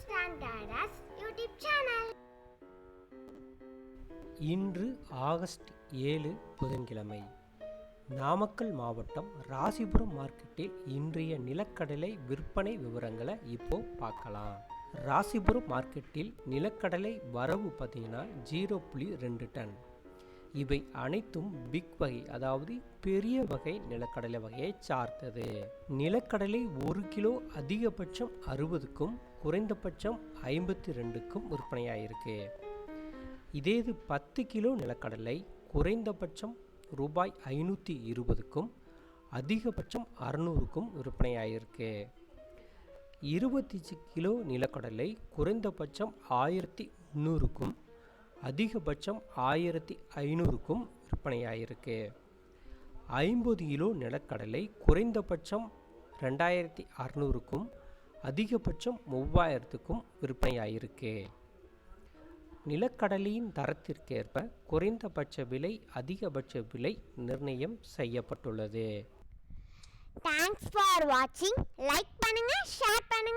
Standard as YouTube channel. இன்று August ஏழு புதன்கிழமை. நாமக்கல் மாவட்டம் ராசிபுரம் மார்க்கெட்டில் இன்றைய நிலக்கடலை விற்பனை விவரங்களை இப்போ பார்க்கலாம். ராசிபுரம் மார்க்கெட்டில் நிலக்கடலை வரவு பார்த்தீங்கன்னா ஜீரோ புள்ளி ரெண்டு டன். இவை அனைத்தும் பிக் வகை அதாவது பெரிய வகை நிலக்கடலை வகையை சார்ந்தது. நிலக்கடலை ஒரு கிலோ அதிகபட்சம் அறுபதுக்கும் குறைந்தபட்சம் ஐம்பத்தி ரெண்டுக்கும் விற்பனையாயிருக்கு. இதே இது பத்து கிலோ நிலக்கடலை குறைந்தபட்சம் ரூபாய் ஐநூற்றி இருபதுக்கும் அதிகபட்சம் அறநூறுக்கும் விற்பனையாயிருக்கு. இருபத்தஞ்சு கிலோ நிலக்கடலை குறைந்தபட்சம் ஆயிரத்தி முந்நூறுக்கும் அதிகபட்சம் ஆயிரத்தி ஐநூறுக்கும் விற்பனையாயிருக்கு. ஐம்பது கிலோ நிலக்கடலை குறைந்தபட்சம் ரெண்டாயிரத்தி அறநூறுக்கும் அதிகபட்சம் மூவாயிரத்துக்கும் விற்பனையாயிருக்கு. நிலக்கடலையின் தரத்திற்கேற்ப குறைந்தபட்ச விலை அதிகபட்ச விலை நிர்ணயம் செய்யப்பட்டுள்ளது. தேங்க்ஸ் ஃபார் வாட்சிங் Like பண்ணுங்க, share பண்ணுங்க.